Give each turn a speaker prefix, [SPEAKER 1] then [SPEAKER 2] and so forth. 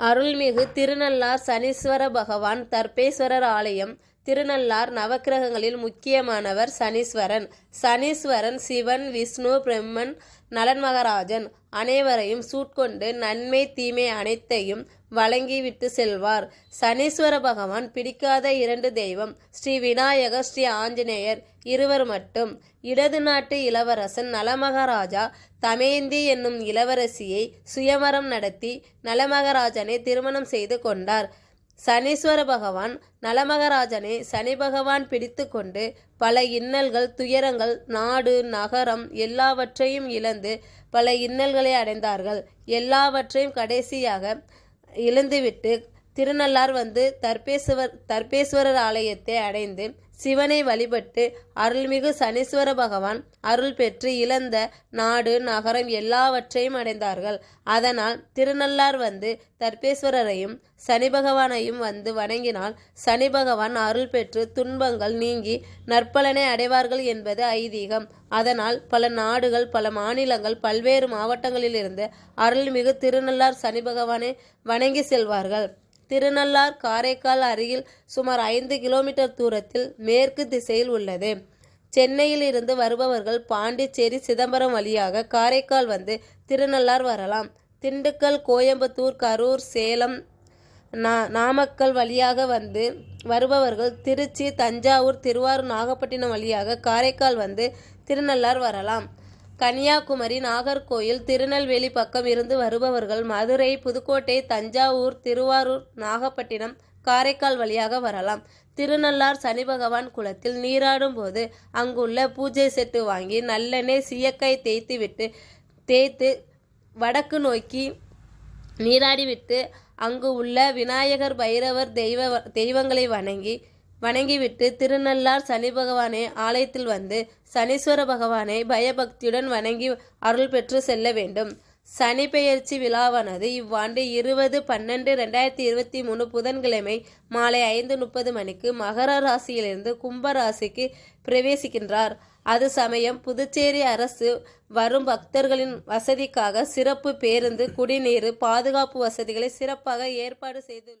[SPEAKER 1] அருள்மிகு திருநள்ளார் சனீஸ்வர பகவான் தர்பேஸ்வரர் ஆலயம் திருநள்ளார் நவக்கிரகங்களில் முக்கியமானவர் சனீஸ்வரன். சனீஸ்வரன் சிவன் விஷ்ணு பிரம்மன் நலன் மகராஜன் அனைவரையும் சூட்கொண்டு நன்மை தீமை அனைத்தையும் வழங்கிவிட்டு செல்வார். சனீஸ்வர பகவான் பிடிக்காத இரண்டு தெய்வம் ஸ்ரீ விநாயகர் ஸ்ரீ ஆஞ்சநேயர் இருவர் மட்டும். இடது நாட்டு இளவரசன் நலமகராஜா தமேந்தி என்னும் இளவரசியை சுயமரம் நடத்தி நலமகராஜனை திருமணம் செய்து கொண்டார். சனீஸ்வர பகவான் நலமகராஜனை சனி பகவான் பிடித்து கொண்டு பல இன்னல்கள் துயரங்கள் நாடு நகரம் எல்லாவற்றையும் இழந்து பல இன்னல்களை அடைந்தார்கள். எல்லாவற்றையும் கடைசியாக இழந்துவிட்டு திருநள்ளார் வந்து தர்பேஸ்வர் தர்பேஸ்வரர் ஆலயத்தை அடைந்து சிவனை வழிபட்டு அருள்மிகு சனீஸ்வர பகவான் அருள் பெற்று இழந்த நாடு நகரம் எல்லாவற்றையும் அடைந்தார்கள். அதனால் திருநள்ளார் வந்து தர்பேஸ்வரரையும் சனி பகவானையும் வந்து வணங்கினால் சனி பகவான் அருள் பெற்று துன்பங்கள் நீங்கி நற்பலனை அடைவார்கள் என்பது ஐதீகம். அதனால் பல நாடுகள் பல மாநிலங்கள் பல்வேறு மாவட்டங்களிலிருந்து அருள்மிகு திருநள்ளார் சனி பகவானை வணங்கி செல்வார்கள். திருநள்ளார் காரைக்கால் அருகில் சுமார் ஐந்து கிலோமீட்டர் தூரத்தில் மேற்கு திசையில் உள்ளது. சென்னையில் இருந்து வருபவர்கள் பாண்டிச்சேரி சிதம்பரம் வழியாக காரைக்கால் வந்து திருநள்ளார் வரலாம். திண்டுக்கல் கோயம்புத்தூர் கரூர் சேலம் நா நாமக்கல் வழியாக வந்து வருபவர்கள் திருச்சி தஞ்சாவூர் திருவாரூர் நாகப்பட்டினம் வழியாக காரைக்கால் வந்து திருநள்ளார் வரலாம். கன்னியாகுமரி நாகர்கோயில் திருநெல்வேலி பக்கம் இருந்து வருபவர்கள் மதுரை புதுக்கோட்டை தஞ்சாவூர் திருவாரூர் நாகப்பட்டினம் காரைக்கால் வழியாக வரலாம். திருநள்ளார் சனி பகவான் குளத்தில் நீராடும் போது அங்குள்ள பூஜை செட்டு வாங்கி நல்லெண்ணெய் சீயக்காய் தேய்த்து விட்டு தேய்த்து வடக்கு நோக்கி நீராடிவிட்டு அங்கு உள்ள விநாயகர் பைரவர் தெய்வ தெய்வங்களை வணங்கி வணங்கிவிட்டு திருநள்ளார் சனி பகவானை ஆலயத்தில் வந்து சனீஸ்வர பகவானை பயபக்தியுடன் வணங்கி அருள் பெற்று செல்ல வேண்டும். சனி பெயர்ச்சி விழாவானது இவ்வாண்டு இருபது பன்னெண்டு ரெண்டாயிரத்தி இருபத்தி மூணு புதன்கிழமை மாலை ஐந்து முப்பது மணிக்கு மகர ராசியிலிருந்து கும்ப ராசிக்கு பிரவேசிக்கின்றார். அது சமயம் புதுச்சேரி அரசு வரும் பக்தர்களின் வசதிக்காக சிறப்பு பேருந்து குடிநீர் பாதுகாப்பு வசதிகளை சிறப்பாக ஏற்பாடு செய்து